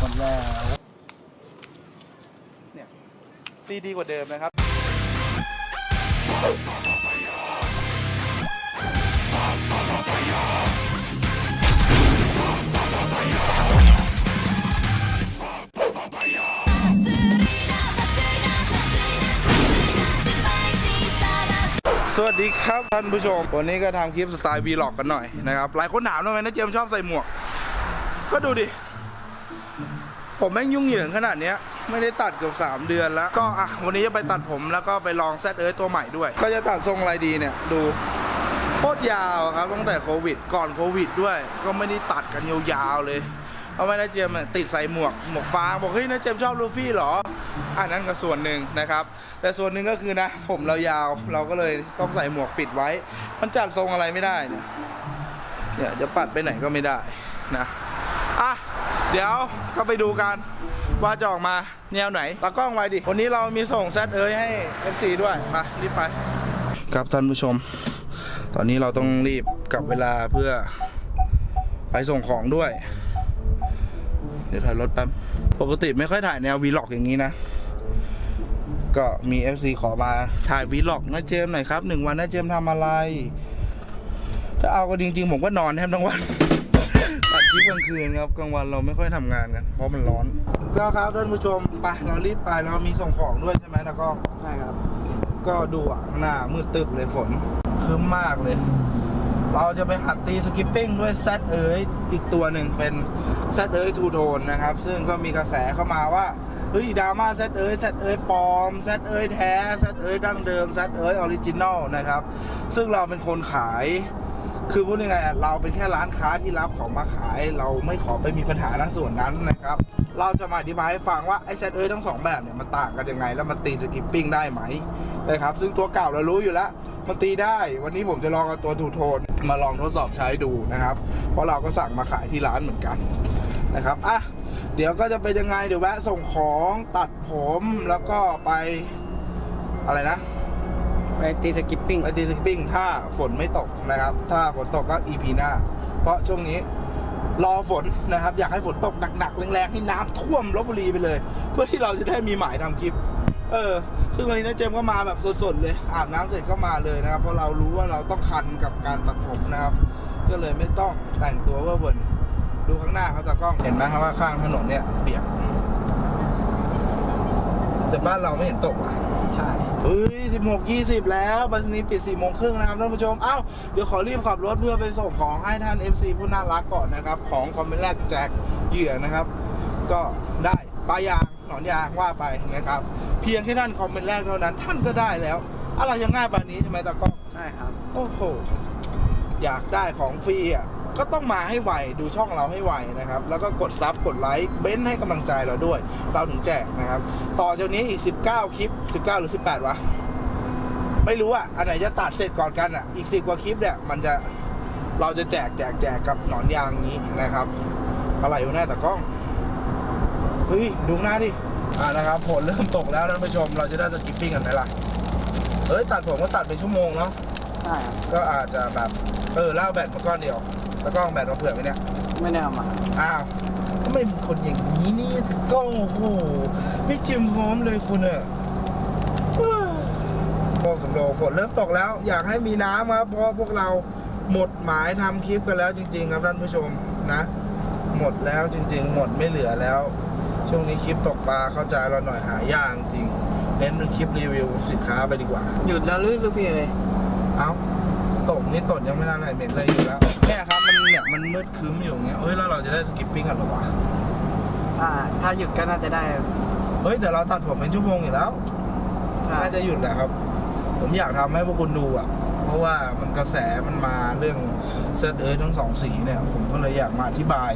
หมดแล้ว เนี่ยซีดีกว่าเดิมนะครับ สวัสดีครับท่านผู้ชม วันนี้ก็ทำคลิปสไตล์วีล็อกกันหน่อยนะครับ หลายคนถามทำไมนะเจมส์ชอบใส่หมวก ก็ดูดิ ผมแม่งยุ่งเหยิงขนาดเนี้ยไม่ได้ตัดเกือบ3 เดือนแล้ว ก็อะวันนี้จะไปตัดผมแล้วก็ไปลองแซดเอิร์ตัวใหม่ด้วย ก็จะตัดทรงอะไรดีเนี่ยดูโคตรยาวครับตั้งแต่โควิด ก่อนโควิดด้วย ก็ไม่ได้ตัดกันยาวๆเลยเพราะว่นาเจมติดใส่หมวกหมวกฟ้าบอกเฮ้ยนาเจมชอบลูฟี่เหรออันนั้นก็ส่วนหนึ่งนะครับ แต่ส่วนหนึ่งก็คือนะ ผมเรายาวเราก็เลยต้องใส่หมวกปิดไว้ มันจัดทรงอะไรไม่ได้เนี่ยเนี่ยจะปัดไปไหนก็ไม่ได้นะอะ เดี๋ยวก็ไปดูกันว่าจะออกมาแนวไหนตากล้องไว้ดิ วันนี้เรามีส่งแซดเอ้ยให้ FC ด้วย มารีบไป ครับท่านผู้ชม ตอนนี้เราต้องรีบกลับเวลาเพื่อไปส่งของด้วย เดี๋ยวถ่ายรถแป๊บ ปกติไม่ค่อยถ่ายแนววีล็อกอย่างนี้นะ ก็มี FC ขอมาถ่ายวีล็อกนะเจมส์หน่อยครับหนึ่งวันนะเจมส์ทำอะไร ถ้าเอาก็จริงๆ ผมก็นอนแทบทั้งวัน คลิปกลางคืนครับกลางวันเราไม่ค่อยทำงานกันเพราะมันร้อน ก็ครับท่านผู้ชมไปเรารีบไปเรามีส่งของด้วยใช่ไหมตากล้องใช่ครับ ก็ดูอะข้างหน้ามืดตึบเลยฝนครึ้มมากเลย เราจะไปหัดตีสกิปปิ้งด้วยแซดเอ๋ยอีกตัวหนึ่งเป็นแซดเอ๋ยทูโทนนะครับ ซึ่งก็มีกระแสเข้ามาว่าเฮ้ยดราม่าแซดเอ๋ยแซดเอ๋ยปลอมแซดเอ๋ยแท้แซดเอ๋ยดั้งเดิมแซดเอ๋ยออริจินอลนะครับ ซึ่งเราเป็นคนขาย คือพูดยังไงอะเราเป็นแค่ร้านค้าที่รับของมาขาย เราไม่ขอไปมีปัญหาในส่วนนั้นนะครับ เราจะมาอธิบายให้ฟังว่าไอ้แซดเอ๋ยทั้งสองแบบเนี่ยมันต่างกันยังไง แล้วมันตีสกิปปิ้งได้ไหมนะครับ ซึ่งตัวเก่าเรารู้อยู่แล้ว มันตีได้ วันนี้ผมจะลองเอาตัวทูโทนมาลองทดสอบใช้ดูนะครับ เพราะเราก็สั่งมาขายที่ร้านเหมือนกันนะครับ อะ เดี๋ยวก็จะเป็นยังไง เดี๋ยวแวะส่งของตัดผมแล้วก็ไปอะไรนะ ไปตีสกิปปิ้งไปตีสกิปปิ้งถ้าฝนไม่ตกนะครับ ถ้าฝนตกก็ EP หน้า เพราะช่วงนี้รอฝนนะครับ อยากให้ฝนตกหนักๆแรงๆให้น้ำท่วมลบบุรีไปเลย เพื่อที่เราจะได้มีหมายทำคลิป เออ ซึ่งวันนี้นะเจมส์ก็มาแบบสดๆเลยอาบน้ำเสร็จก็มาเลยนะครับ เพราะเรารู้ว่าเราต้องคันกับการตัดผมนะครับ ก็เลยไม่ต้องแต่งตัวเวอร์เวิร์นดูข้างหน้าครับตากล้องเห็นไหมครับว่าข้างถนนเนี่ยเปียก แต่บ้านเราไม่เห็นตกอะ ใช่เฮ้ยสิบหกยี่สิบแล้วบัสนีปิดสี่โมงครึ่งนะครับท่านผู้ชม เอ้า เดี๋ยวขอรีบขับรถเพื่อไปส่งของให้ท่าน FC ผู้น่ารักก่อนนะครับ ของคอมเมนต์แรกแจกเหยื่อนะครับ ก็ได้ปลายางหนอนยางว่าไปนะครับ เพียงแค่ท่านคอมเมนต์แรกเท่านั้น ท่านก็ได้แล้ว อะไรยังง่ายแบบนี้ใช่ไหมตากล้องใช่ครับ โอ้โห อยากได้ของฟรีอะ ก็ต้องมาให้ไวดูช่องเราให้ไวนะครับ แล้วก็กดซับกดไลค์เบ้นให้กำลังใจเราด้วย เราถึงแจกนะครับ ต่อจากนี้อีก 19 คลิป 19 หรือ 18 วะ ไม่รู้อะอันไหนจะตัดเสร็จก่อนกันอะอีก 10 กว่าคลิปเนี่ย มันจะเราจะแจกแจกแจกกับหนอนยางนี้นะครับ อะไรอยู่แน่แต่กล้องเฮ้ยดูหน้าดิอ่านะครับผลเริ่มตกแล้วท่านผู้ชม เราจะได้สกิปปิ้งกันไหมล่ะเฮ้ยตัดผมก็ตัดเป็นชั่วโมงเนาะใช่ครับก็อาจจะแบบเออเล่าแบตมาก้อนเดียว แล้วก็เอาแบตมาเผื่อไว้เนี่ย ไม่ได้เอามาอ้าวทำไมเป็นคนอย่างนี้นี่ก็โอ้โหไม่จิมพร้อมเลยคุณอะโอ้สำโรงฝนเริ่มตกแล้ว อยากให้มีน้ำครับเพราะว่าพวกเราหมดหมายทำคลิปกันแล้วจริง ๆ ครับท่านผู้ชมนะ หมดแล้วจริง ๆ หมดไม่เหลือแล้ว ช่วงนี้คลิปตกปลาเข้าใจเราหน่อยหายากจริงเน้นเป็นคลิปรีวิวสินค้าไปดีกว่า หยุดแล้วหรือลูกพี่เลย เอ้าตกนี่ตดยังไม่ทันไหนเหม็นเลยอยู่แล้วเนี่ยครับมัน เนี่ยมันมืดครึ้มอยู่อย่างเงี้ยเฮ้ยแล้วเราจะได้สกิปปิ้งกันหรอวะถ้าถ้าหยุดก็น่าจะได้เฮ้ยแต่เราตัดผมเป็นชั่วโมงอยู่แล้วใช่น่าจะหยุดแหละครับ ผมอยากทำให้พวกคุณดูอะ เพราะว่ามันกระแสมันมาเรื่องเซตเอิร์ธทั้งสองสีเนี่ย ผมก็เลยอยากมาอธิบาย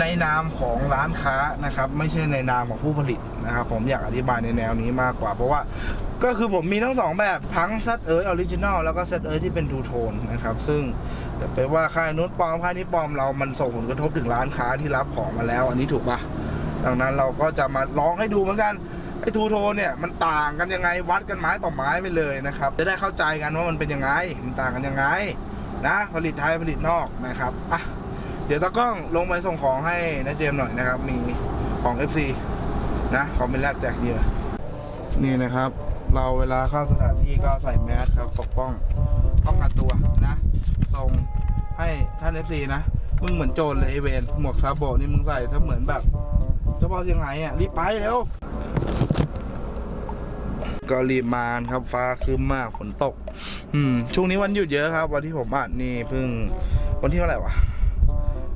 ในนามของร้านค้านะครับ ไม่ใช่ในนามของผู้ผลิตนะครับ ผมอยากอธิบายในแนวนี้มากกว่า เพราะว่าก็คือผมมีทั้งสองแบบทั้งเซตเอิร์ธออริจินอลแล้วก็เซตเอิร์ธที่เป็นทูโทนนะครับ ซึ่งจะไปว่าค่ายนู้นปลอมค่ายนี้ปลอมเรามันส่งผลกระทบถึงร้านค้าที่รับของมาแล้ว อันนี้ถูกปะดังนั้นเราก็จะมาลองให้ดูเหมือนกันไอ้ทูโทนเนี่ยมันต่างกันยังไงวัดกันไม้ต่อไม้ไปเลยนะครับ จะได้เข้าใจกันว่ามันเป็นยังไงมันต่างกันยังไงนะผลิตไทยผลิตนอกนะครับอะ ดี๋ยวตากล้องลงไปส่งของให้นะเจมส์หน่อยนะครับ มีของ FC นะของเป็นแรกแจกเดียวนี่นะครับ เราเวลาเข้าสถานที่ก็ใส่แมสครับปกป้องป้องกันตัวนะส่งให้ท่าน FC นะมึงเหมือนโจรเลยไอเวนหมวกซาโบนี่มึงใส่ซะเหมือนแบบเจ้าพ่อเชียงไฮ้อะรีบไปเร็วก็รีบมาครับฟ้าครึ้มมากฝนตก อืมช่วงนี้วันหยุดเยอะครับ วันที่ผมอัดนี่เพิ่งวันที่เท่าไหร่วะ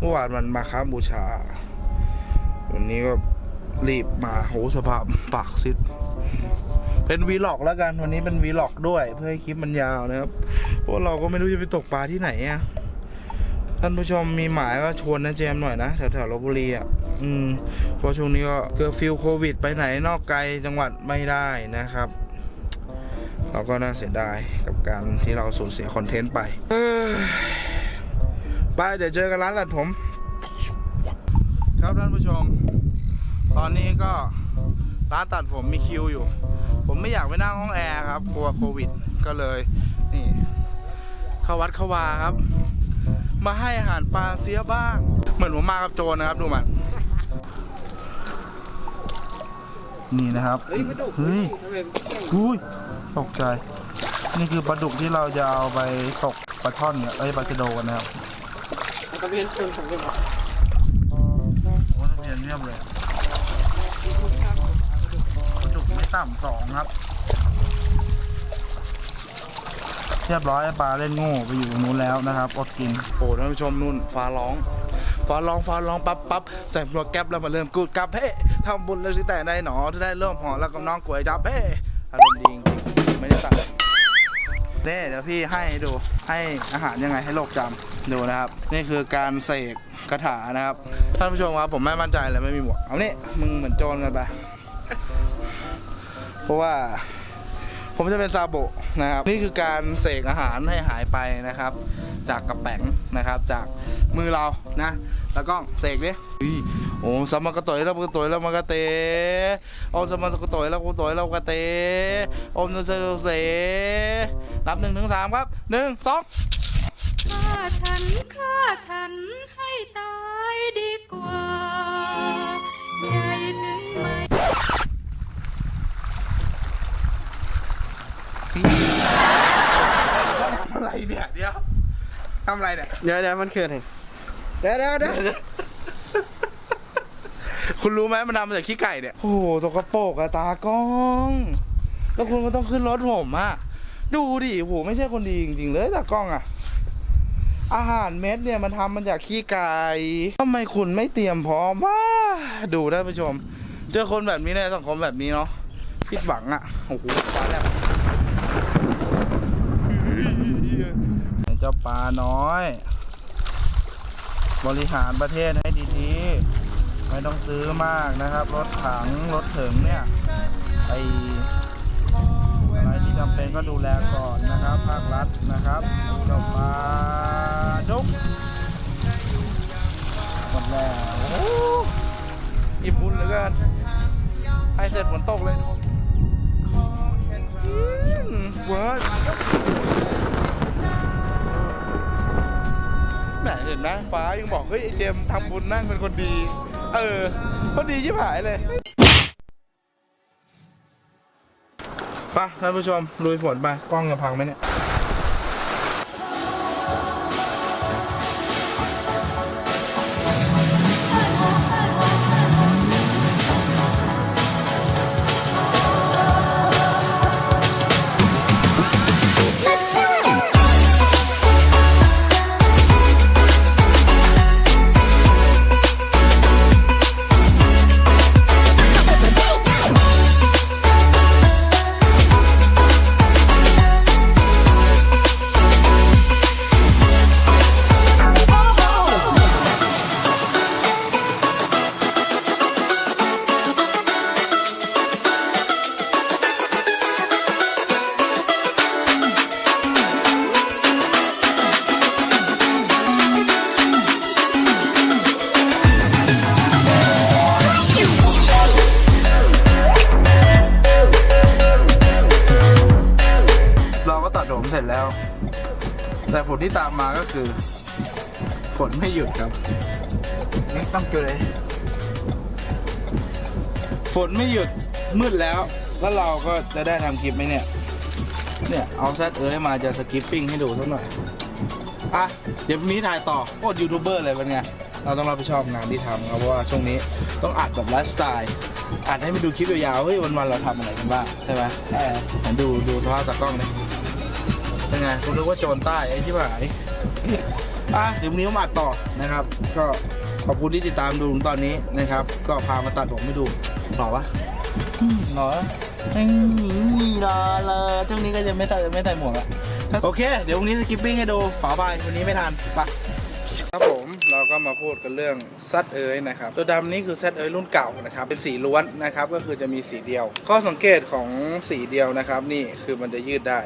มื่อวานมันมาค้าบูชา วันนี้ก็รีบมาโหสภาพปากซิดเป็นวีล็อกแล้วกันวันนี้เป็นวีล็อกด้วย เพื่อให้คลิปมันยาวนะครับเพราะเราก็ไม่รู้จะไปตกปลาที่ไหนอะท่านผู้ชมมีหมายก็ชวนนะเจมหน่อยนะแถวๆลบบุรีอะอืมเพราะช่วงนี้ก็เกิดฟิลโควิด ไปไหนนอกไกลจังหวัดไม่ได้นะครับ เราก็น่าเสียดายกับการที่เราสูญเสียคอนเทนต์ไปเอ้ย ไปเดี๋ยวเจอกันร้านตัดผม ครับท่านผู้ชม ตอนนี้ก็ร้านตัดผมมีคิวอยู่ ผมไม่อยากไปนั่งห้องแอร์ครับกลัวโควิดก็เลยนี่เข้าวัดเข้าวาครับ มาให้อาหารปลาเสียบ้าง เหมือนผมมากับโจรนะครับดูมันนี่นะครับ เฮ้ยไม่ดุเฮ้ยอุ้ยตกใจ นี่คือปลาดุกที่เราจะเอาไปตกปลาช่อนเนี่ยเอ้ปลาชะโดกันนะครับ นก็เพี้ยนเป็นสองเรื่องหรอโอ้ตะเพียนเรียบเลยปลาดุกไม่ต่ำสองครับ เรียบร้อยปลาเล่นโง่ไปอยู่ตรงนู้นแล้วนะครับอดกิน โอ้ท่านผู้ชมนุ่นฟ้าร้อง ฟ้าร้องฟ้าร้องปั๊บปั๊บใส่หมวกแก๊ปแล้วมาเริ่มกูดกับเพ่ทำบุญแล้วสิแต่ในหนอจะได้เริ่มหอแล้วก็น้องกวยจับเพ่อารมณ์ดีจริงไม่ได้ตัด เน่เดี๋ยวพี่ให้ดูให้อาหารยังไงให้โลกจำดูนะครับ นี่คือการเสกคาถานะครับท่านผู้ชมครับผมไม่มั่นใจเลยไม่มีหมวกเอาเนี่มึงเหมือนโจรกันไปเพราะว่า ผมจะเป็นซาโบะนะครับ นี่คือการเสกอาหารให้หายไปนะครับ จากกระแป๋งนะครับ จากมือเรานะ แล้วก็เสกดิอุ้ยโอ้สมากระตอยแล้วกระตอยแล้วมากระเตโอ้สมากระตอยแล้วกระตอยแล้วกระเตโอมนเซเซนับหนึ่งถึงสามครับหนึ่งสองฆ่าฉันฆ่าฉันให้ตายดีกว่าใหญ่ ถึงไม่ทำอะไรเนี่ยเดี๋ยวทำอะไรเนี่ยเดี๋ยวเดี๋ยวมันเกิดไงเดี๋ยวเดี๋ยวเดี๋ยวคุณรู้ไหมมันทำมาจากขี้ไก่เนี่ยโอ้โหตกระโปรกอะตากล้อง แล้วคุณก็ต้องขึ้นรถผมอะดูดิโอ้โหไม่ใช่คนดีจริงๆเลยตากล้องอะอาหารเม็ดเนี่ยมันทำมาจากขี้ไก่ทำไมคุณไม่เตรียมพร้อมว่าดูท่านผู้ชม เจอคนแบบนี้ในสังคมแบบนี้เนาะผิดหวังอะโอ้โหปลาแลบเจ้าปลาน้อย บริหารประเทศให้ดีๆ ไม่ต้องซื้อมากนะครับ รถถังรถถึงเนี่ยไออะไรที่จำเป็นก็ดูแลก่อนนะครับภาครัฐนะครับเจ้าปลาจุ๊บหมดแล้วอ้อิ่มบุญเหลือเกินให้เสร็จฝนตกเลยดูอืมเวิร์ก เห็นนะฟ้ายังบอกเฮ้ยไอเจมทำบุญนั่งเป็นคนดี เออคนดีชิบหายเลยไปท่านผู้ชมลุยฝนไปกล้องจะพังไหมเนี่ย ฝนไม่หยุดครับนี่ต้องเจอเลย ฝนไม่หยุดมืดแล้ว แล้วเราก็จะได้ทำคลิปไหมเนี่ย เนี่ยเอาแซดเอ้ยมาจะสกิปปิ้งให้ดูสักหน่อย อะ เดี๋ยวมีถ่ายต่อโคตรยูทูบเบอร์เลยเป็นไง เราต้องรับผิดชอบงานที่ทำครับเพราะว่าช่วงนี้ต้องอัดแบบไลฟ์สไตล์อัดให้มันดูคลิปยาวๆเฮ้ยวันๆเราทำอะไรกันบ้างใช่ไหมใช่ดูดูสภาพตากล้องเลยเป็นไงคุณนึกว่าโจรใต้ไอ้ที่ว่าไอ้อะเดี๋ยววันนี้ผมอัดต่อนะครับ ก็ขอบคุณที่ติดตามดูถึงตอนนี้นะครับ ก็พามาตัดผมให้ดูหล่อปะอืมหล่อไม่รอเลยช่วงนี้ก็จะไม่ใส่ไม่ใส่หมวกอะโอเค เดี๋ยววันนี้สกิปปิ้งให้ดูขอไปวันนี้ไม่ทันไปครับผมเราก็มาพูดกันเรื่องซัดเอยนะครับ ตัวดำนี้คือซัดเอยรุ่นเก่านะครับ เป็นสีล้วนนะครับ ก็คือจะมีสีเดียว ข้อสังเกตของสีเดียวนะครับ นี่คือมันจะยืดได้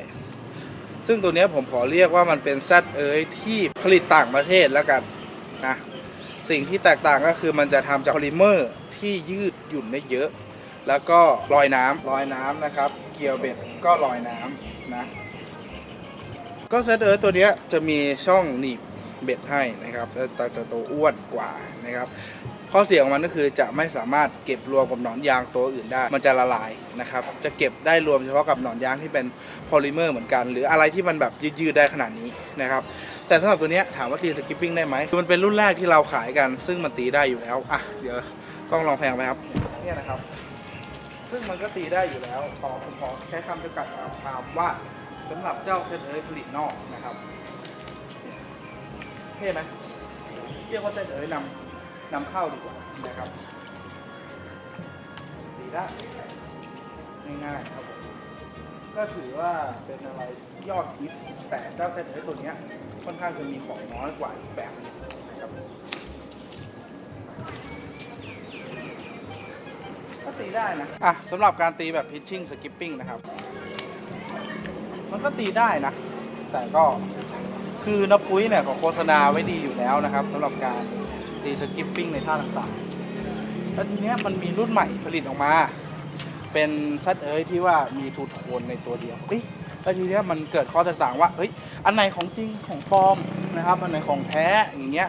ซึ่งตัวนี้ผมขอเรียกว่ามันเป็นซัดเอยที่ผลิตต่างประเทศแล้วกันนะสิ่งที่แตกต่างก็คือมันจะทำจากโพลิเมอร์ที่ยืดหยุ่นได้เยอะ แล้วก็ลอยน้ำลอยน้ำนะครับ เกียวเบ็ดก็ลอยน้ำนะก็เซตเอิร์ธตัวนี้จะมีช่องหนีบเบ็ดให้นะครับแล้วแต่จะตัวอ้วนกว่านะครับ ข้อเสียของมันก็คือจะไม่สามารถเก็บรวมกับหนอนยางตัวอื่นได้ มันจะละลายนะครับ จะเก็บได้รวมเฉพาะกับหนอนยางที่เป็นโพลิเมอร์เหมือนกัน หรืออะไรที่มันแบบยืดๆได้ขนาดนี้นะครับ แต่สำหรับตัวเนี้ยถามว่าตีสกิปปิ้งได้ไหมคือมันเป็นรุ่นแรกที่เราขายกัน ซึ่งมันตีได้อยู่แล้ว อะ เดี๋ยวกล้องลองแพงไหมครับเนี่ยนะครับ ซึ่งมันก็ตีได้อยู่แล้ว ขอผมขอใช้คำจำกัดความว่าสำหรับเจ้าเซตเอยผลิตนอกนะครับเท่ไหมเรียกว่าเซตเอยนำ นำเข้าดีกว่านะครับตีได้ง่ายๆครับผมก็ถือว่าเป็นอะไรยอดฮิตแต่เจ้าเซตเอยตัวนี้ค่อนข้างจะมีของน้อยกว่าอีกแบบหนึงนะครับก็ตีได้นะอะสำหรับการตีแบบ pitching skipping นะครับ มันก็ตีได้นะ แต่ก็คือนปุ้ยเนี่ยเขาโฆษณาไว้ดีอยู่แล้วนะครับสำหรับการ ตีสกิปปิ้งในท่าต่างๆ แล้วทีเนี้ยมันมีรุ่นใหม่ผลิตออกมา เป็นซัดเอ้ยที่ว่ามีทูโทนในตัวเดียวเอ้ยแล้วทีเนี้ยมันเกิดข้อต่างๆว่าเฮ้ยอันไหนของจริงของปลอมนะครับอันไหนของแท้อย่างเงี้ย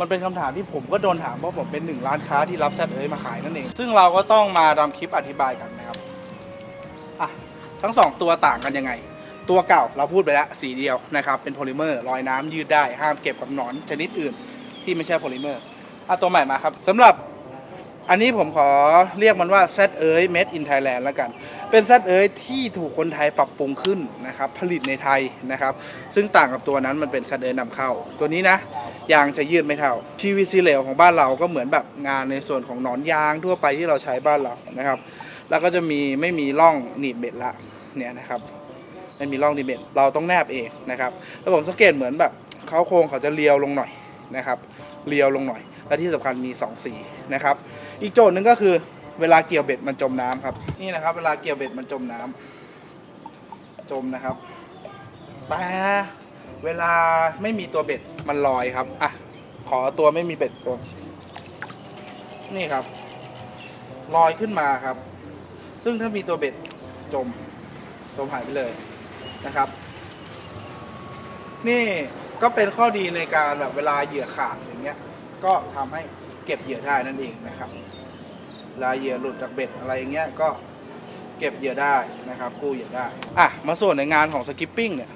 มันเป็นคำถามที่ผมก็โดนถามเพราะผมเป็นหนึ่งร้านค้าที่รับแซดเอ้ยมาขายนั่นเอง ซึ่งเราก็ต้องมาทำคลิปอธิบายกันนะครับอะทั้งสองตัวต่างกันยังไง ตัวเก่าเราพูดไปแล้วสีเดียวนะครับ เป็นโพลิเมอร์ลอยน้ำยืดได้ห้ามเก็บกับหนอนชนิดอื่น ที่ไม่ใช่โพลิเมอร์อะตัวใหม่มาครับสำหรับอันนี้ผมขอเรียกมันว่า Z เอ้ย Made in Thailand แล้วกัน เป็น Z เอ้ยที่ถูกคนไทยปรับปรุงขึ้นนะครับ ผลิตในไทยนะครับ ซึ่งต่างกับตัวนั้นมันเป็น Z เอ้ยนำเข้า ตัวนี้นะยางจะยืดไม่เท่า PVC เหลวของบ้านเราก็เหมือนแบบงานในส่วนของหนอนยางทั่วไปที่เราใช้บ้านเรานะครับ แล้วก็จะมีไม่มีร่องหนีบเบ็ดละเนี่ยนะครับไม่มีร่องดีบเบ็ดเราต้องแนบเองนะครับ แล้วผมสังเกตเหมือนแบบเขาโครงเขาจะเลียวลงหน่อย นะครับเลียวลงหน่อย และที่สำคัญมีสองสีนะครับ อีกโจทย์หนึ่งก็คือเวลาเกี่ยวเบ็ดมันจมน้ำครับ นี่นะครับ เวลาเกี่ยวเบ็ดมันจมน้ำจมนะครับแต่เวลาไม่มีตัวเบ็ดมันลอยครับอะขอตัวไม่มีเบ็ดตัว นี่ครับ ลอยขึ้นมาครับ ซึ่งถ้ามีตัวเบ็ดจม จมหายไปเลยนะครับ นี่ ก็เป็นข้อดีในการแบบเวลาเหยื่อขาดอย่างเงี้ย ก็ทำให้เก็บเหยื่อได้นั่นเองนะครับเวลาเหยื่อหลุดจากเบ็ดอะไรอย่างเงี้ยก็เก็บเหยื่อได้นะครับ กู้เหยื่อได้อะมาส่วนในงานของสกิปปิ้งเนี่ย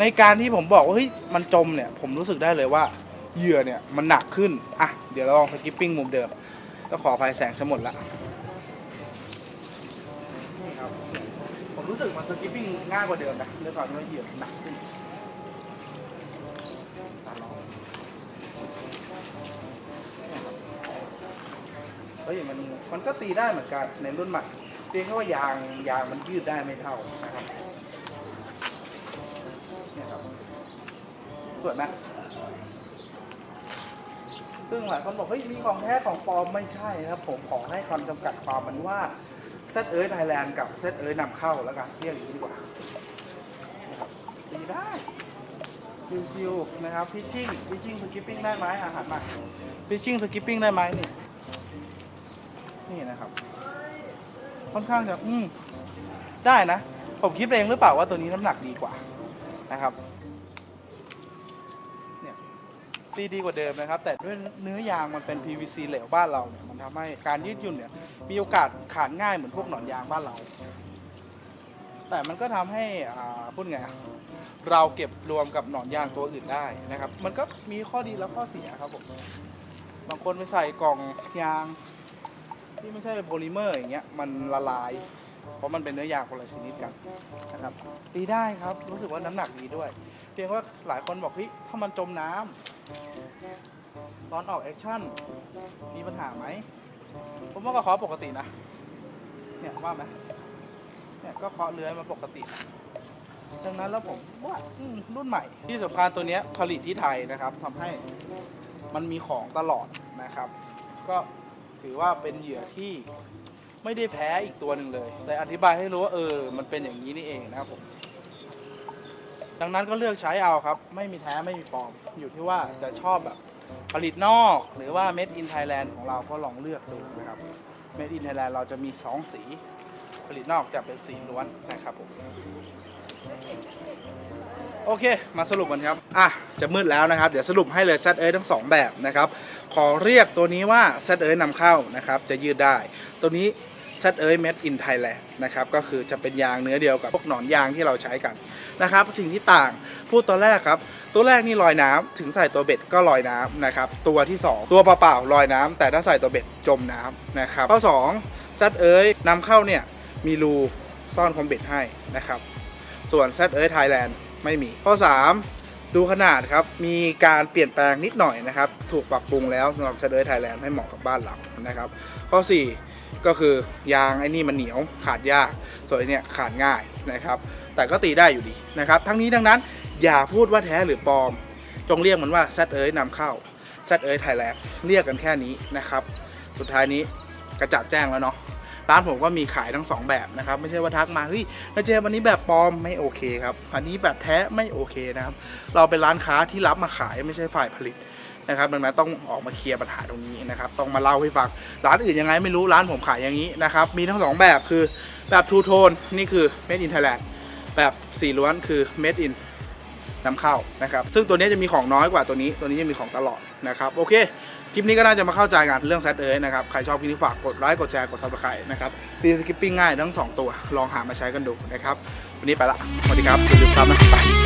ในการที่ผมบอกว่าเฮ้ยมันจมเนี่ยผมรู้สึกได้เลยว่าเหยื่อเนี่ยมันหนักขึ้นอะเดี๋ยวเราลองสกิปปิ้งมุมเดิมต้องขออภัยแสงจะหมดละ นี่ครับผมรู้สึกมันสกิปปิ้งง่ายกว่าเดิมนะด้วยความที่ว่าเหยื่อหนักขึ้นตาลอง เฮ้ยมันมันก็ตีได้เหมือนกันในรุ่นใหม่เพียงแค่ว่ายางยางมันยืดได้ไม่เท่านะครับเนี่ยครับสวยไหมซึ่งหลายคนบอกเฮ้ยมีของแท้ของปลอมไม่ใช่ครับ ผมขอให้คำจำกัดความมันว่าเซตเอ้ยไทยแลนด์กับเซตเอ้ยนำเข้าแล้วกันเรียกอย่างนี้ดีกว่านะครับดีได้ชิวๆนะครับพิชชิ่งพิชชิ่งสกิปปิ้งได้ไหมอาหารมาพิชชิ่งสกิปปิ้งได้ไหมนี่ นี่นะครับ ค่อนข้างจะอืมได้นะ ผมคิดเองหรือเปล่าว่าตัวนี้น้ำหนักดีกว่านะครับเนี่ยซีดีกว่าเดิมนะครับ แต่ด้วยเนื้อยางมันเป็น PVC เหลวบ้านเราเนี่ยมันทำให้การยืดหยุ่นเนี่ย มีโอกาสขาดง่ายเหมือนพวกหนอนยางบ้านเรา แต่มันก็ทำให้อ่าพูดไงอะเราเก็บรวมกับหนอนยางตัวอื่นได้นะครับ มันก็มีข้อดีและข้อเสียครับผมบางคนไปใส่กล่องยาง ที่ไม่ใช่โพลิเมอร์อย่างเงี้ยมันละลาย เพราะมันเป็นเนื้อยางคนละชนิดกันนะครับตีได้ครับรู้สึกว่าน้ำหนักดีด้วย เพียงว่าหลายคนบอกเฮ้ยถ้ามันจมน้ำตอนออกแอคชั่นมีปัญหาไหมผมว่าก็เคาะปกตินะ เนี่ยว่าไหมเนี่ยก็เคาะเลื้อยมาปกติ ดังนั้นแล้วผมว่าอืมรุ่นใหม่ ที่สำคัญตัวเนี้ยผลิตที่ไทยนะครับทำให้มันมีของตลอดนะครับ ก็ ถือว่าเป็นเหยื่อที่ไม่ได้แพ้อีกตัวหนึ่งเลย แต่อธิบายให้รู้ว่าเออ มันเป็นอย่างนี้นี่เองนะครับผม ดังนั้นก็เลือกใช้เอาครับ ไม่มีแท้ไม่มีปลอม อยู่ที่ว่าจะชอบแบบผลิตนอก หรือว่า Made in Thailand ของเราก็ลองเลือกดูนะครับ Made in Thailand เราจะมี 2 สี ผลิตนอกจะเป็นสีล้วนนะครับผมโอเค มาสรุปกันครับ อะ จะมืดแล้วนะครับ เดี๋ยวสรุปให้เลย Z เอทั้งสองแบบนะครับ ขอเรียกตัวนี้ว่า Z เอนำเข้านะครับ จะยืดได้ ตัวนี้ Z เอ้ย Made in Thailand นะครับ ก็คือจะเป็นยางเนื้อเดียวกับพวกหนอนยางที่เราใช้กันนะครับ สิ่งที่ต่างพูดตัวแรกครับ ตัวแรกนี่ลอยน้ำถึงใส่ตัวเบ็ดก็ลอยน้ำนะครับ ตัวที่ 2 ตัวเปล่าๆลอยน้ำแต่ถ้าใส่ตัวเบ็ดจมน้ำนะครับข้อ2 Z เอ้ยนำเข้าเนี่ยมีรูซ่อนคอมเบ็ดให้นะครับ ส่วน Z เอ้ย Thailand ไม่มีข้อ3 ดูขนาดครับ มีการเปลี่ยนแปลงนิดหน่อยนะครับ ถูกปรับปรุงแล้วสำหรับ Z เอ้ย Thailand ให้เหมาะกับบ้านเรานะครับ ข้อ 4 ก็คือยางไอ้นี่มันเหนียวขาดยาก ส่วนไอ้เนี่ยขาดง่ายนะครับ แต่ก็ตีได้อยู่ดีนะครับ ทั้งนี้ทั้งนั้นอย่าพูดว่าแท้หรือปลอม จงเรียกมันว่า Z เอ้ยนำเข้า Z เอ้ย Thailand เรียกกันแค่นี้นะครับ สุดท้ายนี้กระจัดแจ้งแล้วเนาะ ร้านผมก็มีขายทั้งสองแบบนะครับไม่ใช่ว่าทักมาเฮ้ยนาเจมอันนี้แบบปลอมไม่โอเคครับอันนี้แบบแท้ไม่โอเคนะครับเราเป็นร้านค้าที่รับมาขายไม่ใช่ฝ่ายผลิตนะครับดังนั้นต้องออกมาเคลียร์ปัญหาตรงนี้นะครับต้องมาเล่าให้ฟังร้านอื่นยังไงไม่รู้ร้านผมขายอย่างนี้นะครับมีทั้งสองแบบคือแบบทูโทนนี่คือ made in Thailand แบบสีล้วนคือ made in นำเข้านะครับซึ่งตัวนี้จะมีของน้อยกว่าตัวนี้ ตัวนี้จะมีของตลอดนะครับโอเค คลิปนี้ก็น่าจะมาเข้าใจกันเรื่องแซดเอ้ยนะครับ ใครชอบคลิปนี้ฝากกดไลค์กดแชร์กดซับสไครต์นะครับตีสกิปปิ้งง่ายทั้ง 2 ตัวลองหามาใช้กันดูนะครับวันนี้ไปละสวัสดีครับอย่าลืมซับนะไป